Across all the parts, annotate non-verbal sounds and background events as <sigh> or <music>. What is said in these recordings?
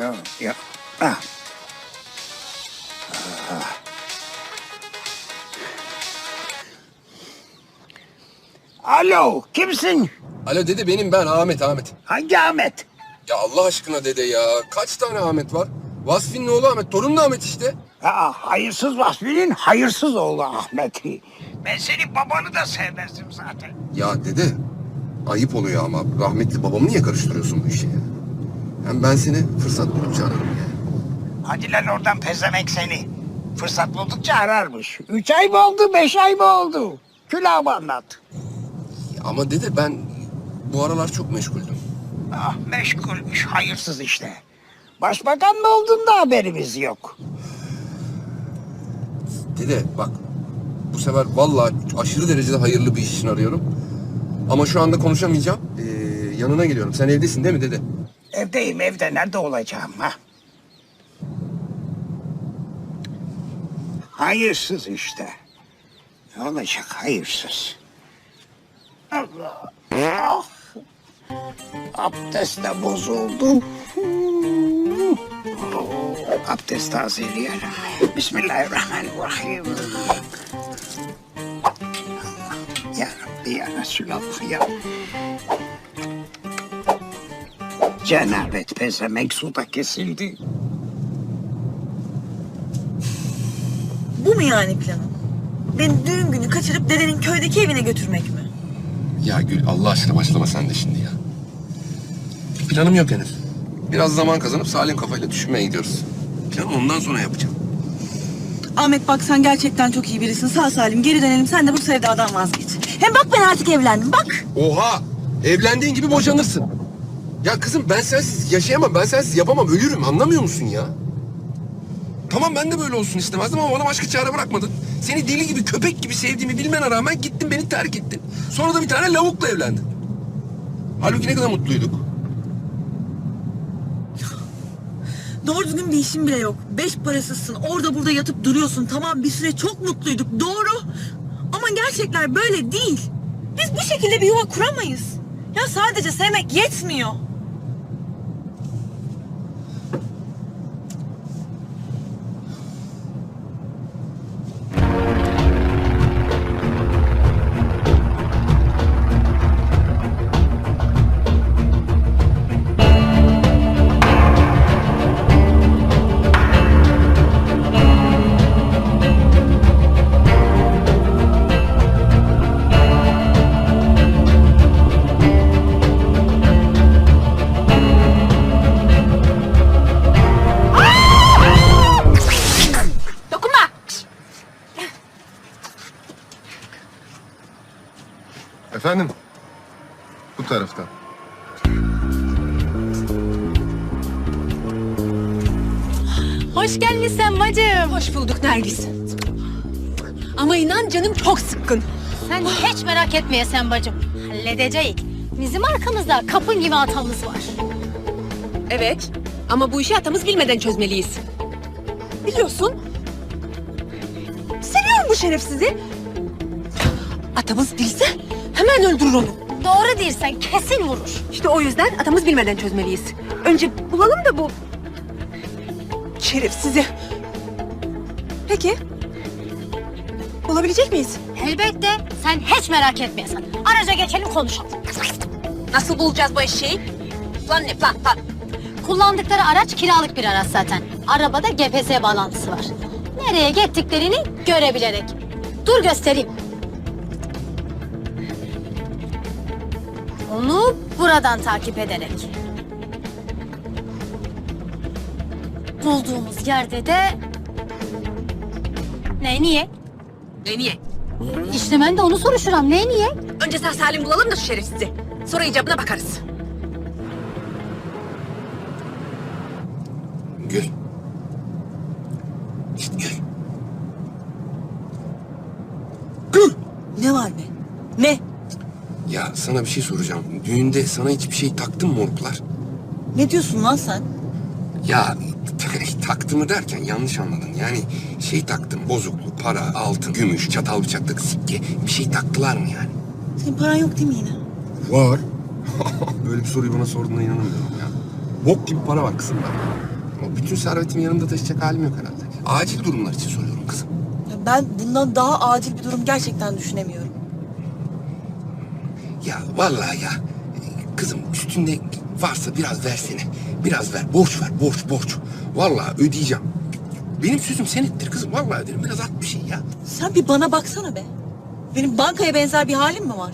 Ya, ya. Ah. Ah. Alo, kimsin? Alo dede benim ben Ahmet Ahmet. Hangi Ahmet? Ya Allah aşkına dede ya. Kaç tane Ahmet var? Vasfi'nin oğlu Ahmet. Torun da Ahmet işte. Aa, hayırsız Vasfi'nin hayırsız oğlu Ahmet'i. Ben senin babanı da sevmezdim zaten. Ya dede ayıp oluyor ama rahmetli babamı niye karıştırıyorsun bu işe? Hem ben seni fırsat buldukça ararım yani. Hadi lan oradan pezemek seni. Fırsat buldukça ararmış. Üç ay mı oldu, beş ay mı oldu? Külahımı anlat. Ama dede ben bu aralar çok meşguldüm. Ah meşgulmüş, hayırsız işte. Başbakan mı olduğunda haberimiz yok. Dede bak bu sefer vallahi aşırı derecede hayırlı bir iş için arıyorum. Ama şu anda konuşamayacağım. Ee, yanına geliyorum. Sen evdesin değil mi dede? Evdeyim evde, nerede olacağım ha? Hayırsız işte. Ne olacak hayırsız? Allah. Ah. Abdest de bozuldu. Abdest tazeleyelim. Bismillahirrahmanirrahim. Ya Rabbi ya Resulallah ya. Cenabet pezemek suda kesildi. Bu mu yani planın? Beni düğün günü kaçırıp dedenin köydeki evine götürmek mi? Ya Gül Allah aşkına başlama sen de şimdi ya. Planım yok henüz. Biraz zaman kazanıp salim kafayla düşünmeye gidiyoruz. Planı ondan sonra yapacağım. Ahmet bak sen gerçekten çok iyi birisin. Sağ salim geri dönelim. Sen de bu sevdadan vazgeç. Hem bak ben artık evlendim. Bak. Oha! Evlendiğin gibi boşanırsın. Ya kızım ben sensiz yaşayamam, ben sensiz yapamam, ölürüm. Anlamıyor musun ya? Tamam ben de böyle olsun istemezdim ama bana başka çare bırakmadın. Seni deli gibi, köpek gibi sevdiğimi bilmene rağmen gittin beni terk ettin. Sonra da bir tane lavukla evlendin. Halbuki ne kadar mutluyduk. Doğru düzgün bir işin bile yok. Beş parasızsın. Orada burada yatıp duruyorsun. Tamam bir süre çok mutluyduk. Doğru. Ama gerçekler böyle değil. Biz bu şekilde bir yuva kuramayız. Ya sadece sevmek yetmiyor. Hoş gelmişsin bacım. Hoş bulduk Nergis. Ama inan canım çok sıkkın. Sen hiç merak etmeye sen bacım. Halledeceğiz. Bizim arkamızda kapın gibi atamız var. Evet. Ama bu işi atamız bilmeden çözmeliyiz. Biliyorsun. Seviyorum bu şerefsizi. Atamız bilse hemen öldürür onu. Doğru değilsen kesin vurur. İşte o yüzden atamız bilmeden çözmeliyiz. Önce bulalım da bu şerefsizi. Peki. Bulabilecek miyiz? Elbette. Sen hiç merak etmeyesin. Araca geçelim konuşalım. Nasıl bulacağız bu eşeği? Plan ne plan plan. Kullandıkları araç kiralık bir araç zaten. Arabada GPS bağlantısı var. Nereye gittiklerini görebilerek. Dur göstereyim. Onu buradan takip ederek. Bulduğumuz yerde de... Ne niye? Ne niye? İşte ben de onu soruşuram. Ne niye? Önce sağ salim bulalım da şu şerefsizi. Sonra icabına bakarız. Gül. İşte Gül. Gül! Ne var be? Ne? Ya sana bir şey soracağım. Düğünde sana hiçbir şey taktın mı moruklar? Ne diyorsun lan sen? Ya taktımı derken yanlış anladın. Yani şey taktım. Bozuklu, para, altın, gümüş, çatal bıçaklık, sikke. Bir şey taktılar mı yani? Senin paran yok değil mi yine? Var. <laughs> Böyle bir soruyu bana sorduğuna inanamıyorum ya. Bok gibi para var kızım bende. Ama bütün servetimi yanımda taşıyacak halim yok herhalde. Acil durumlar için soruyorum kızım. Ya Ben bundan daha acil bir durum gerçekten düşünemiyorum. Ya vallahi ya. Kızım üstünde varsa biraz versene. Biraz ver. Borç ver. Borç borç. Vallahi ödeyeceğim. Benim sözüm senettir kızım. Vallahi derim. Biraz at bir şey ya. Sen bir bana baksana be. Benim bankaya benzer bir halim mi var?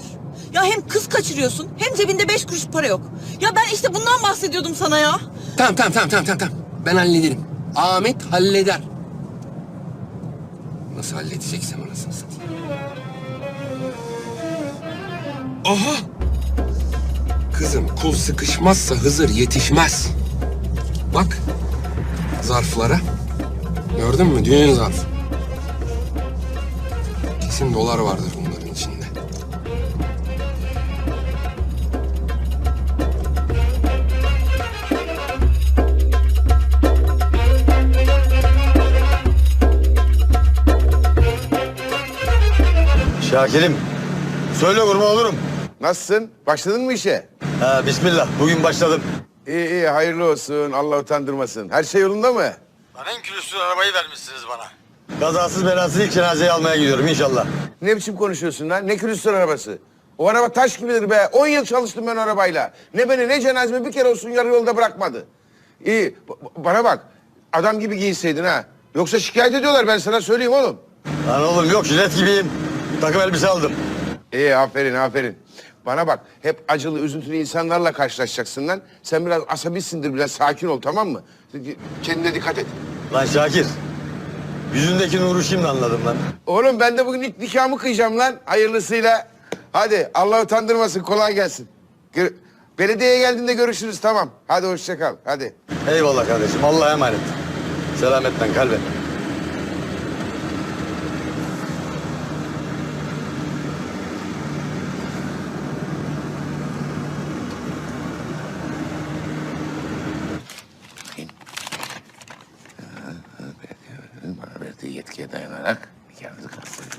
Ya hem kız kaçırıyorsun hem cebinde beş kuruş para yok. Ya ben işte bundan bahsediyordum sana ya. Tamam tamam tamam tamam tamam. tamam. Ben hallederim. Ahmet halleder. Nasıl halledeceksem anasını satayım. Aha! Kızım kul sıkışmazsa Hızır yetişmez. Bak zarflara. Gördün mü? Düğün zarfı. Kesin dolar vardır bunların içinde. Şakir'im. Söyle kurma olurum. Nasılsın? Başladın mı işe? Ha, bismillah. Bugün başladım. İyi iyi hayırlı olsun. Allah utandırmasın. Her şey yolunda mı? Lan en külüstür arabayı vermişsiniz bana. Kazasız belasız ilk cenazeyi almaya gidiyorum inşallah. Ne biçim konuşuyorsun lan? Ne külüstür arabası? O araba taş gibidir be. 10 yıl çalıştım ben arabayla. Ne beni ne cenazemi bir kere olsun yarı yolda bırakmadı. İyi bana bak. Adam gibi giyinseydin ha. Yoksa şikayet ediyorlar ben sana söyleyeyim oğlum. Lan oğlum yok jilet gibiyim. Takım elbise aldım. İyi aferin aferin. Bana bak hep acılı üzüntülü insanlarla karşılaşacaksın lan. Sen biraz asabisindir biraz sakin ol tamam mı? Kendine dikkat et. Lan Şakir. Yüzündeki nuru şimdi anladım lan. Oğlum ben de bugün ilk nikahımı kıyacağım lan hayırlısıyla. Hadi Allah utandırmasın kolay gelsin. Gör- Belediyeye geldiğinde görüşürüz tamam. Hadi hoşça kal hadi. Eyvallah kardeşim. Allah'a emanet. Selametten kalbe. Bana yetkiye dayanarak nikahınızı kastırın.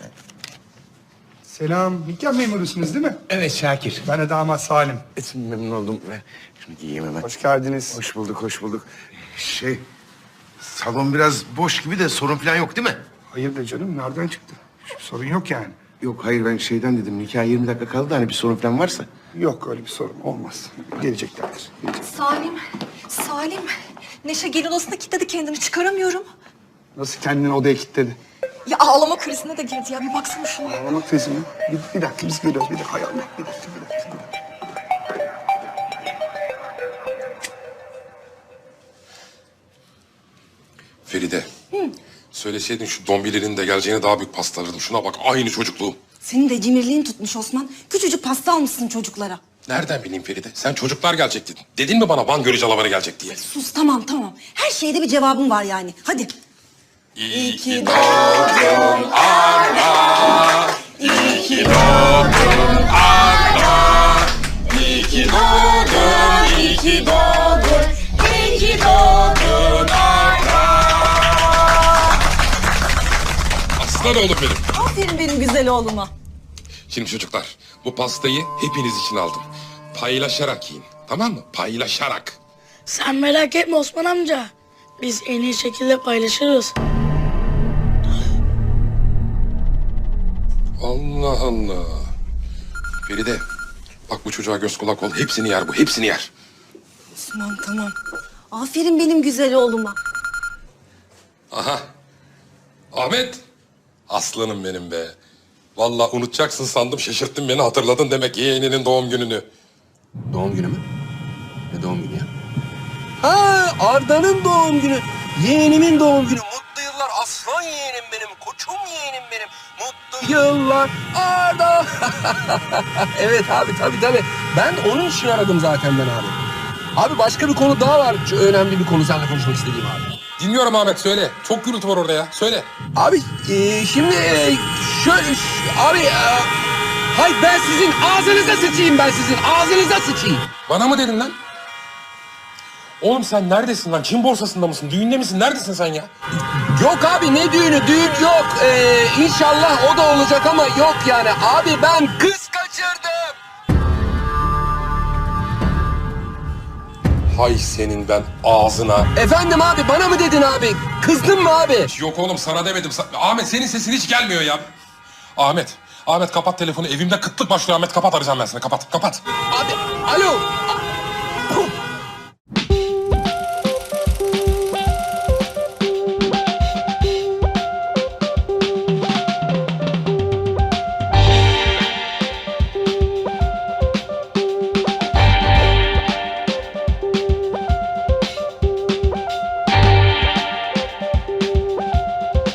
Selam. Nikah memurusunuz değil mi? Evet Şakir. Ben de damat Salim. Etsin memnun oldum. Ver şunu giyeyim hemen. Hoş geldiniz. Hoş bulduk hoş bulduk. Şey salon biraz boş gibi de sorun falan yok değil mi? Hayırdır canım? Nereden çıktı? Hiçbir sorun yok yani. Yok hayır ben şeyden dedim nikah 20 dakika kaldı da hani bir sorun falan varsa. Yok öyle bir sorun olmaz. Geleceklerdir. Gelecek. Salim, Salim. Neşe gelin odasında kilitledi kendini çıkaramıyorum. Nasıl kendini odaya kilitledi? Ya ağlama krizine de girdi ya bir baksana şuna. Ağlama teyze mi? Bir, bir dakika biz geliyoruz. Bir dakika hay Allah. Bir dakika bir dakika. Bir dakika. Feride. Söyleseydin şu dombilerin de geleceğine daha büyük pasta alırdım. Şuna bak aynı çocukluğum. Senin de cimriliğin tutmuş Osman. Küçücük pasta almışsın çocuklara. Nereden bileyim Feride? Sen çocuklar gelecek dedin. Dedin mi bana Van Gölü canavarı gelecek diye? Sus tamam tamam. Her şeyde bir cevabın var yani. Hadi. İyi ki Aslan oğlum benim. Aferin benim güzel oğluma. Şimdi çocuklar bu pastayı hepiniz için aldım. Paylaşarak yiyin. Tamam mı? Paylaşarak. Sen merak etme Osman amca. Biz en iyi şekilde paylaşırız. Allah Allah. Feride bak bu çocuğa göz kulak ol. Hepsini yer bu. Hepsini yer. Osman tamam. Aferin benim güzel oğluma. Aha. Ahmet. Aslanım benim be. Vallahi unutacaksın sandım şaşırttın beni hatırladın demek yeğeninin doğum gününü. Doğum günü mü? Ne doğum günü ya? Ha Arda'nın doğum günü. Yeğenimin doğum günü. Mutlu yıllar aslan yeğenim benim. Koçum yeğenim benim. Yıllar Arda. <laughs> evet abi tabii tabii. Ben onun için aradım zaten ben abi. Abi başka bir konu daha var. Şu önemli bir konu seninle konuşmak istediğim abi. Dinliyorum Ahmet söyle. Çok gürültü var orada ya. Söyle. Abi e, şimdi e, şöyle ş- abi e, hay ben sizin ağzınıza sıçayım ben sizin ağzınıza sıçayım. Bana mı dedin lan? Oğlum sen neredesin lan? Çin borsasında mısın? Düğünde misin? Neredesin sen ya? Yok abi ne düğünü? Düğün yok. Ee, inşallah o da olacak ama yok yani. Abi ben kız kaçırdım. Hay senin ben ağzına. Efendim abi bana mı dedin abi? Kızdın mı abi? Yok oğlum sana demedim. Sa- Ahmet senin sesin hiç gelmiyor ya. Ahmet. Ahmet kapat telefonu. Evimde kıtlık başlıyor Ahmet. Kapat arayacağım ben seni. Kapat. Kapat. Abi alo.